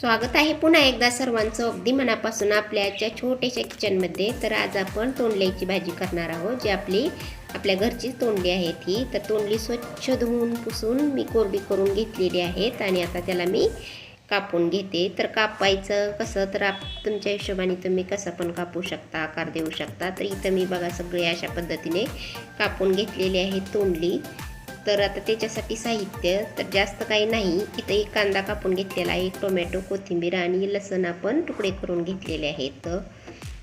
स्वागत आहे पुन्हा एकदा सर्वांचं. अगदी मनापासून आपल्या आजच्या छोट्याशा किचनमध्ये तर आज आपण तोंडल्याची भाजी करणार आहोत जी आपली आपल्या घरचीच तोंडली आहे ती. तर तोंडली स्वच्छ धुवून पुसून मी कोरडी करून घेतलेली आहेत आणि आता त्याला मी कापून घेते. तर कापायचं कसं? तर आप तुमच्या हिशोबाने तुम्ही कसं पण कापू शकता आकार देऊ शकता. तर इथं मी बघा सगळे अशा पद्धतीने कापून घेतलेली आहे तोंडली. तर आता त्याच्यासाठी साहित्य तर जास्त काही नाही. इथं एक कांदा कापून घेतलेला आहे एक टोमॅटो कोथिंबीर आणि लसूण आपण तुकडे करून घेतलेले आहेत.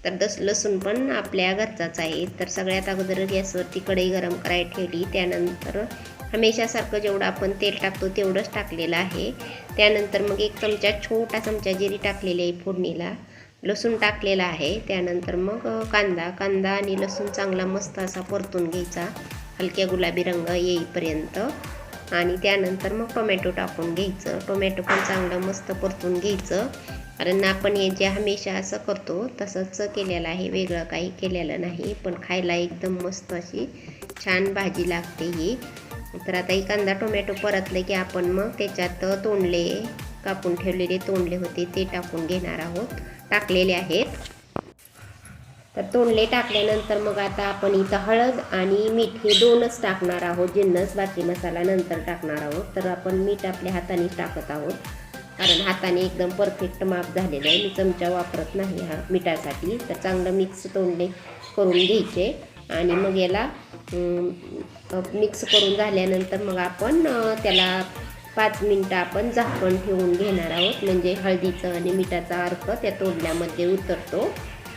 तर दस लसूण पण आपल्या घरचाच आहे. तर सगळ्यात अगोदर गॅसवरती कढई गरम करायला ठेवली. त्यानंतर हमेशासारखं जेवढं आपण तेल टाकतो तेवढंच टाकलेलं आहे. त्यानंतर मग एक चमचा छोटा चमचा जिरी टाकलेली आहे फोडणीला. लसूण टाकलेला आहे. त्यानंतर मग कांदा कांदा आणि लसूण चांगला मस्त असा परतून घ्यायचा. हलक्या गुलाबी रंग येईपर्यंत. आणि त्यानंतर मग टोमॅटो टाकून घ्यायचं. टोमॅटो पण चांगलं मस्त परतून घ्यायचं. कारण आपण हे जे हमेशा असं करतो तसंच केलेलं आहे. वेगळं काही केलेलं नाही. पण खायला एकदम मस्त अशी छान भाजी लागते ही. तर आता ही कांदा टोमॅटो परतले की आपण मग त्याच्यात तोंडले कापून ठेवलेले तोंडले होते ते टाकून घेणार आहोत. टाकलेले आहेत. तर तोंडले टाकल्यानंतर मग आता आपण इथं हळद आणि मीठ हे दोनच टाकणार आहोत जिन्नस बाकी मसाला नंतर टाकणार आहोत. तर आपण मीठ आपल्या हाताने टाकत आहोत. कारण हाताने एकदम परफेक्ट माप झालेलं आहे. मी चमचा वापरत नाही हा मिठासाठी. तर चांगलं मिक्स तोंडले करून घ्यायचे. आणि मग याला मिक्स करून झाल्यानंतर मग आपण त्याला पाच मिनटं आपण झाकण ठेवून घेणार आहोत. म्हणजे हळदीचं आणि मिठाचा अर्क त्या तोंडल्यामध्ये उतरतो.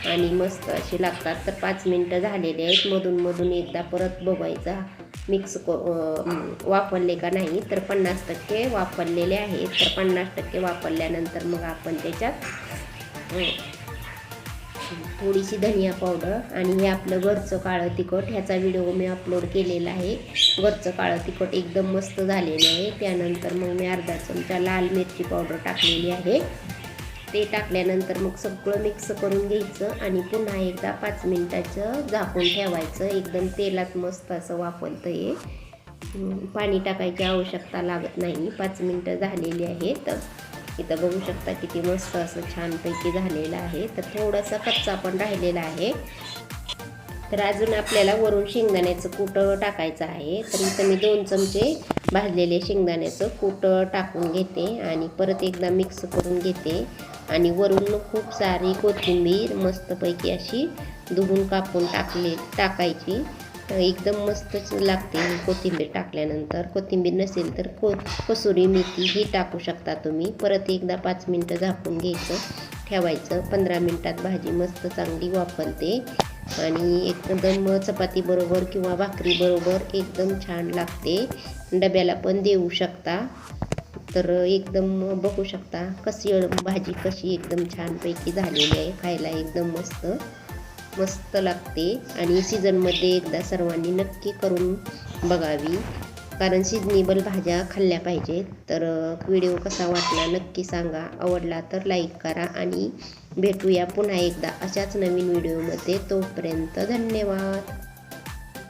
आणि मस्त असे लागतात. तर पाच मिनटं झालेले आहेत. मधून मधून एकदा परत बघायचा. मिक्स क वापरले का नाही तर पन्नास टक्के वापरलेले आहेत. तर पन्नास टक्के वापरल्यानंतर मग आपण त्याच्यात थोडीशी धनिया पावडर आणि हे आपलं घरचं काळं तिखट ह्याचा व्हिडिओ मी अपलोड केलेला आहे. घरचं काळं तिखट एकदम मस्त झालेलं आहे. त्यानंतर मग मी अर्धा चमचा लाल मिरची पावडर टाकलेली आहे. ते टाकल्यानंतर मग सगळं मिक्स करून घ्यायचं आणि पुन्हा एकदा पाच मिनटाचं झाकून ठेवायचं. एकदम तेलात मस्त असं वापरतं हे पाणी टाकायची आवश्यकता लागत नाही. पाच मिनटं झालेली आहेत. इथं बघू शकता किती मस्त असं छानपैकी झालेलं आहे. तर थोडासा कच्चा पण राहिलेला आहे. तर अजून आपल्याला वरून शेंगदाण्याचं कूट टाकायचं आहे. तर इथं मी दोन चमचे भाजलेले शेंगदाण्याचं कूट टाकून घेते आणि परत एकदा मिक्स करून घेते. आणि वरून खूप सारी कोथिंबीर मस्तपैकी अशी धुवून कापून टाकले टाकायची. एकदम मस्तच लागते कोथिंबीर टाकल्यानंतर. कोथिंबीर नसेल तर को कसुरी मेथी ही टाकू शकता तुम्ही. परत एकदा पाच मिनटं झाकून घ्यायचं. ठेवायचं. पंधरा मिनटात भाजी मस्त चांगली वापरते आणि एकदम चपातीबरोबर किंवा भाकरीबरोबर एकदम छान लागते. डब्याला पण देऊ शकता. तर एकदम बघू शकता कशी भाजी कशी एकदम छानपैकी झालेली आहे. खायला एकदम मस्त मस्त लागते. आणि सीझनमध्ये एकदा सर्वांनी नक्की करून बघावी. कारण सिजनेबल भाज्या खाल्ल्या पाहिजेत तर व्हिडिओ कसा वाटला नक्की सांगा. आवडला तर लाईक करा आणि भेटूया पुन्हा एकदा अशाच नवीन व्हिडिओमध्ये तोपर्यंत धन्यवाद.